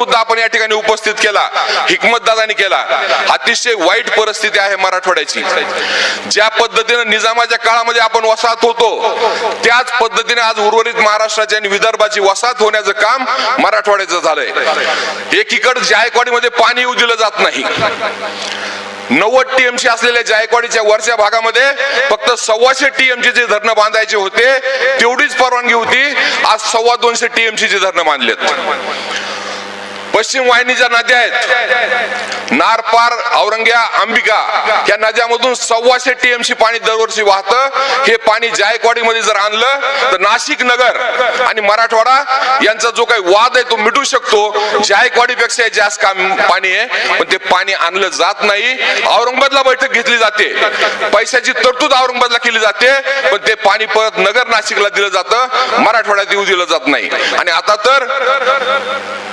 मुद्दा आपण या ठिकाणी उपस्थित केला हिकमत दादानी केला. अतिशय वाईट परिस्थिती आहे मराठवाड्याची. ज्या पद्धतीनं निजामाच्या काळामध्ये आपण वसाहत होतो त्याच पद्धतीने आज उर्वरित महाराष्ट्राची आणि विदर्भाची वसाहत होण्याचं काम मराठवाड्याचं झालंय. एकीकडे जायकवाडीमध्ये पाणी येऊ दिलं जात नाही. नव्वद टीएमसी असलेल्या जायकवाडीच्या वरच्या भागामध्ये फक्त सव्वाशे टीएमसी जे धरणं बांधायचे होते तेवढीच परवानगी होती. आज सव्वा दोनशे टीएमसी चे धरणं बांधलेत. पश्चिम वाहिनीच्या नद्या आहेत. नारपार औरंग्या अंबिका या नद्यामधून सव्वाशे टीएमसी पाणी दरवर्षी वाहतं. हे पाणी जायकवाडीमध्ये जर आणलं तर नाशिक नगर आणि मराठवाडा यांचा जो काही वाद आहे तो मिटू शकतो. जायकवाडीपेक्षा जास्त काम पाणी आहे पण ते पाणी आणलं जात नाही. औरंगाबादला बैठक घेतली जाते. पैशाची तरतूद औरंगाबादला केली जाते पण ते पाणी परत नगर नाशिकला दिलं जातं. मराठवाड्यात येऊ दिलं जात नाही. आणि आता तर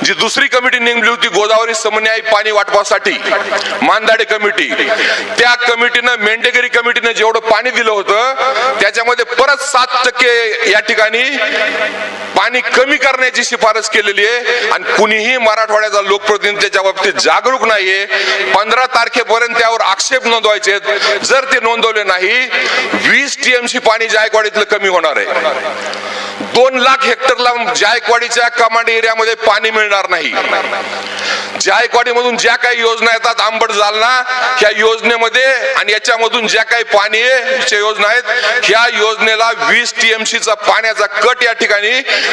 जी दुसरी कमी कमिटी नेमली होती गोदावरी समन्यायी पाणी वाटपासाठी. मानदाडे कमिटी. त्या कमिटीनं मेंढेगिरी कमिटीनं जेवढं पाणी दिलं होतं त्याच्यामध्ये परत सात टक्के या ठिकाणी पाणी कमी करण्याची शिफारस केलेली आहे. आणि कुणीही मराठवाड्याचा लोकप्रतिनिधी त्याच्या बाबतीत जागरूक नाहीये. पंधरा तारखेपर्यंत त्यावर आक्षेप नोंदवायचे जर ते नोंदवले नाही वीस टीएमसी पाणी जायकवाडीतलं कमी होणार आहे. दोन लाख हेक्टरला जायकवाडीच्या कमांड एरियामध्ये पाणी मिळणार नाही. जायकवाडीमधून ज्या काही योजना येतात आंबट जालना ह्या योजनेमध्ये आणि याच्यामधून ज्या काही पाणी च्या योजना आहेत ह्या योजनेला वीस टीएमसी चा पाण्याचा कट या ठिकाणी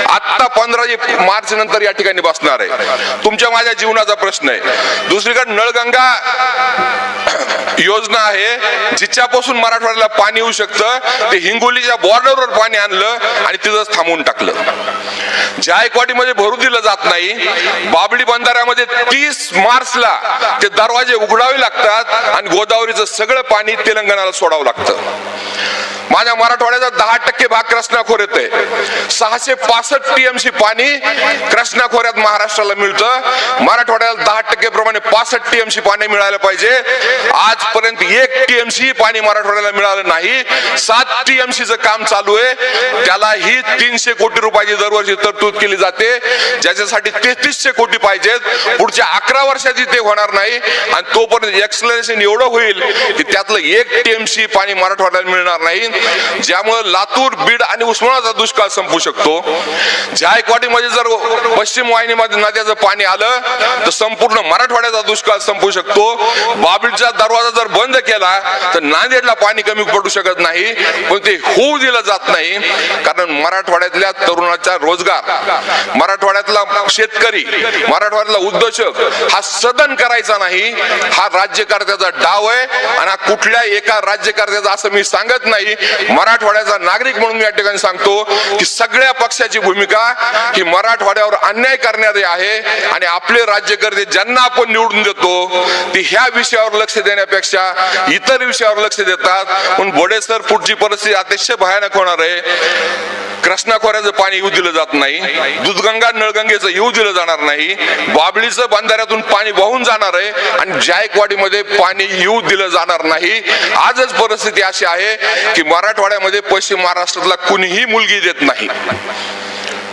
आता पंधरा मार्च नंतर या ठिकाणी बसणार आहे. तुमच्या माझ्या जीवनाचा प्रश्न आहे. दुसरीकडे नळगंगा योजना आहे जिच्यापासून मराठवाड्याला पाणी येऊ शकतं ते हिंगोलीच्या बॉर्डरवर पाणी आणलं आणि तिथंच थांबवून टाकलं. जायकवाडीमध्ये भरू दिलं जात नाही. बाबडी बंधाऱ्यामध्ये तीस मार्चला ते दरवाजे उघडावे लागतात आणि गोदावरीचं सगळं पाणी तेलंगणाला सोडावं लागतं. माझ्या मराठवाड्याचा दहा टक्के भाग कृष्णा खोऱ्यात आहे सहाशे पासष्ट टीएमसी पाणी कृष्णा खोऱ्यात महाराष्ट्राला मिळतं. मराठवाड्याला दहा टक्के प्रमाणे पासष्ट टीएमसी पाणी मिळालं पाहिजे. आजपर्यंत एक टीएमसी पाणी मराठवाड्याला मिळालं नाही. सात टीएमसीचं काम चालू आहे. त्याला ही तीनशे कोटी रुपयाची दरवर्षी तरतूद केली जाते. ज्याच्यासाठी तेहतीसशे कोटी पाहिजेत. पुढच्या अकरा वर्षाची ते होणार नाही. आणि तोपर्यंत एक्सलरेशन एवढं होईल की त्यातलं एक टीएमसी पाणी मराठवाड्याला मिळणार नाही. ज्यामुळे लातूर बीड आणि उस्मानाचा दुष्काळ संपू शकतो. जायकवाडीमध्ये जर पश्चिम वाहिनीमध्ये नद्याचं पाणी आलं तर संपूर्ण मराठवाड्याचा दुष्काळ संपू शकतो. बाबीचा दरवाजा जर बंद केला तर नांदेडला पाणी कमी पडू शकत नाही पण ते होऊ दिलं जात नाही कारण मराठवाड्यातल्या तरुणाचा रोजगार मराठवाड्यातला शेतकरी मराठवाड्यातला उद्योजक हा सदन करायचा नाही हा राज्यकर्त्याचा डाव आहे आणि कुठल्या एका राज्यकर्त्याचा असं मी सांगत नाही मराठवाड्याचा नागरिक म्हणून मी या ठिकाणी सांगतो की सगळ्या पक्षाची भूमिका ही मराठवाड्यावर अन्याय करणारी आहे आणि आपले राज्यकर्ते ज्यांना आपण निवडून देतो ते ह्या विषयावर लक्ष देण्यापेक्षा इतर विषयावर लक्ष देतात. पण बोडेसर पुढची परिस्थिती अतिशय भयानक होणार आहे. कृष्णा खोऱ्याचं पाणी येऊ दिलं जात नाही दुधगंगा नळगंगेचं येऊ दिलं जाणार नाही बाबळीचं बंधाऱ्यातून पाणी वाहून जाणार आहे आणि जायकवाडीमध्ये पाणी येऊ दिलं जाणार नाही. आजच परिस्थिती अशी आहे की मराठवाड्यामध्ये पश्चिम महाराष्ट्रातला कुणीही मुलगी देत नाही.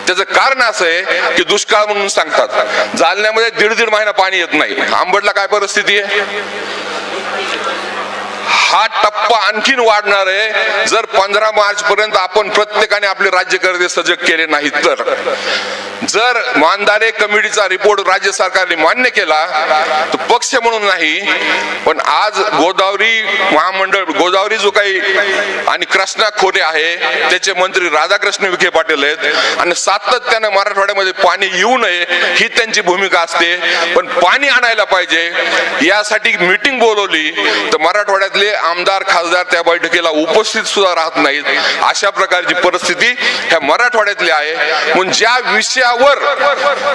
त्याचं कारण असं आहे की दुष्काळ म्हणून सांगतात. जालन्यामध्ये दीड दीड महिना पाणी येत नाही. आंबडला काय परिस्थिती आहे? हा टप्पा आणखीन वाढणार आहे. जर पंधरा मार्च पर्यंत आपण प्रत्येकाने आपले राज्यकर्ते सजग केले नाहीत तर. जर मानदारे कमिटीचा रिपोर्ट राज्य सरकारने मान्य केला तर पक्ष म्हणून नाही पण आज गोदावरी महामंडळ गोदावरी जो काही आणि कृष्णा खोरे आहे त्याचे मंत्री राधाकृष्ण विखे पाटील आहेत. आणि सातत्यानं मराठवाड्यामध्ये पाणी येऊ नये ही त्यांची भूमिका असते. पण पाणी आणायला पाहिजे. यासाठी मीटिंग बोलवली तर मराठवाड्यात मराठवाड्यातले आमदार खासदार त्या बैठकीला उपस्थित सुद्धा राहत नाहीत. अशा प्रकारची परिस्थिती ह्या मराठवाड्यातली आहे. म्हणून ज्या विषयावर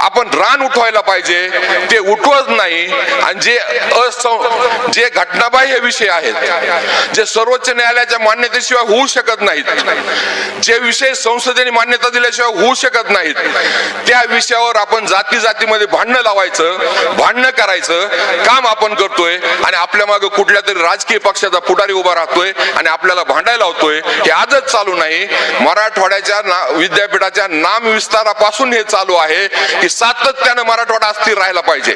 आपण रान उठवायला पाहिजे ते उठवत नाही. आणि जे असं जे घटनाबाह्य विषय आहेत जे सर्वोच्च न्यायालयाच्या मान्यतेशिवाय होऊ शकत नाहीत जे विषय संसदेने मान्यता दिल्याशिवाय होऊ शकत नाहीत त्या विषयावर आपण जाती जातीमध्ये भांडणं लावायचं भांडणं करायचं काम आपण करतोय. आणि आपल्या मागे कुठल्या तरी राजकीय पक्षाचा पुढारी उभा राहतोय आणि आपल्याला भांडायला होतोय हे आजच चालू नाही. मराठवाड्याच्या ना- विद्यापीठाच्या नाम विस्तारापासून हे चालू आहे की सातत्यानं मराठवाडा अस्थिर राहायला पाहिजे.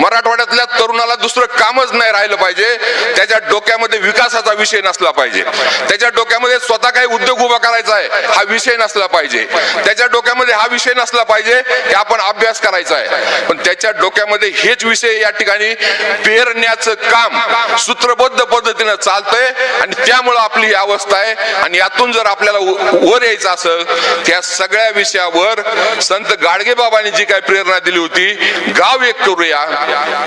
मराठवाड्यातल्या तरुणाला दुसरं कामच नाही राहिलं पाहिजे. त्याच्या डोक्यामध्ये विकासाचा विषय नसला पाहिजे. त्याच्या डोक्यामध्ये स्वतः काही उद्योग उभा करायचा आहे हा विषय नसला पाहिजे. त्याच्या डोक्यामध्ये हा विषय नसला पाहिजे की आपण अभ्यास करायचा आहे. पण त्याच्या डोक्यामध्ये हेच विषय या ठिकाणी पेरण्याचं काम सूत्रबद्ध पद्धतीनं चालतंय आणि त्यामुळं आपली ही अवस्था आहे. आणि यातून जर आपल्याला वर यायचं असेल त्या सगळ्या विषयावर संत गाडगे बाबांनी जी काय प्रेरणा दिली होती गाव एक करूया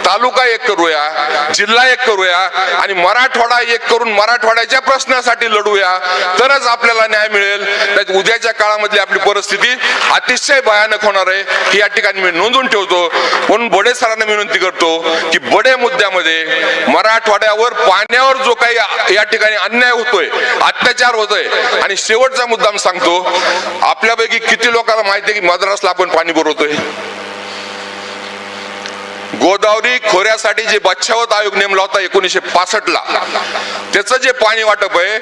तालुका एक करूया जिल्हा एक करूया आणि मराठवाडा एक करून मराठवाड्याच्या प्रश्नासाठी लढूया तरच आपल्याला न्याय मिळेल. उद्याच्या काळामधली आपली परिस्थिती अतिशय भयानक होणार आहे. ही या ठिकाणी मी नोंदवून ठेवतो. म्हणून बडे सरांना विनंती करतो की बडे मुद्द्यामध्ये मराठवाड्यावर पाण्यावर जो काही या ठिकाणी अन्याय होतोय अत्याचार होतोय आणि शेवटचा मुद्दा सांगतो आपल्यापैकी किती लोकांना माहिती आहे की मद्रासला आपण पाणी पुरवतोय? गोदावरी खोऱ्यासाठी जे बच्छावत आयोग नेमला होता एकोणीसशे पासष्ट ला त्याचं जे पाणी वाटप आहे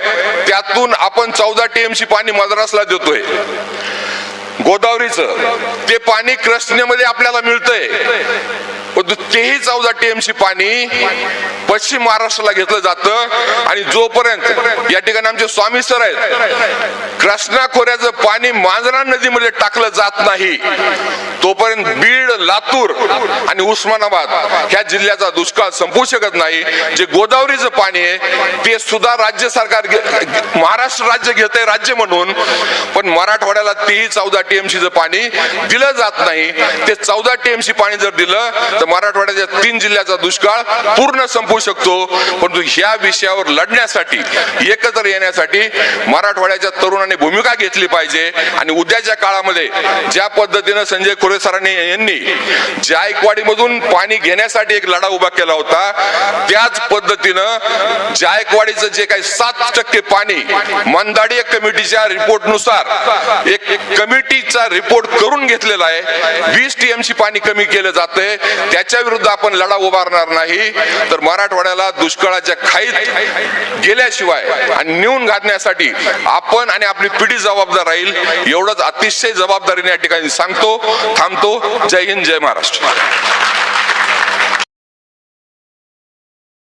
त्यातून आपण चौदा टीएमसी पाणी मद्रासला देतोय. गोदावरीचं ते पाणी कृष्णेमध्ये आपल्याला मिळतंय. परंतु तेही चौदा टीएमसी पाणी. पश्चिम महाराष्ट्राला घेतलं जातं. आणि जोपर्यंत या ठिकाणी आमचे स्वामी सर आहेत कृष्णा खोऱ्याचं पाणी मांजरा नदीमध्ये टाकलं जात नाही तोपर्यंत बीड लातूर आणि उस्मानाबाद ह्या जिल्ह्याचा दुष्काळ संपू शकत नाही. जे गोदावरीचं पाणी आहे ते सुद्धा राज्य सरकार घे- महाराष्ट्र राज्य घेत आहे राज्य म्हणून. पण मराठवाड्याला तेही चौदा टीएमसीचं पाणी दिलं जात नाही. ते चौदा टीएमसी पाणी जर दिलं तर मराठवाड्याच्या तीन जिल्ह्याचा दुष्काळ पूर्ण संपू शकतो. परंतु ह्या विषयावर लढण्यासाठी एकत्र येण्यासाठी मराठवाड्याच्या तरुणांनी भूमिका घेतली पाहिजे. आणि उद्याच्या काळामध्ये ज्या पद्धतीनं संजय खोरे सरांनी यांनी जायकवाडीमधून पाणी घेण्यासाठी एक लढा उभा केला होता त्याच पद्धतीनं जायकवाडीचं जे काही सात टक्के पाणी मंदाडी कमिटीच्या रिपोर्टनुसार एक कमिटीचा रिपोर्ट करून घेतलेला आहे. वीस टीएमसी पाणी कमी केलं जातंय. त्याच्या विरुद्ध आपण लढा उभारणार नाही तर मराठवाड्याला दुष्काळाच्या खाईत गेल्याशिवाय आणि नेऊन घालण्यासाठी आपण आणि आपली पिढी जबाबदार राहील एवढंच अतिशय जबाबदारीने या ठिकाणी सांगतो थांबतो. जय हिंद जय महाराष्ट्र.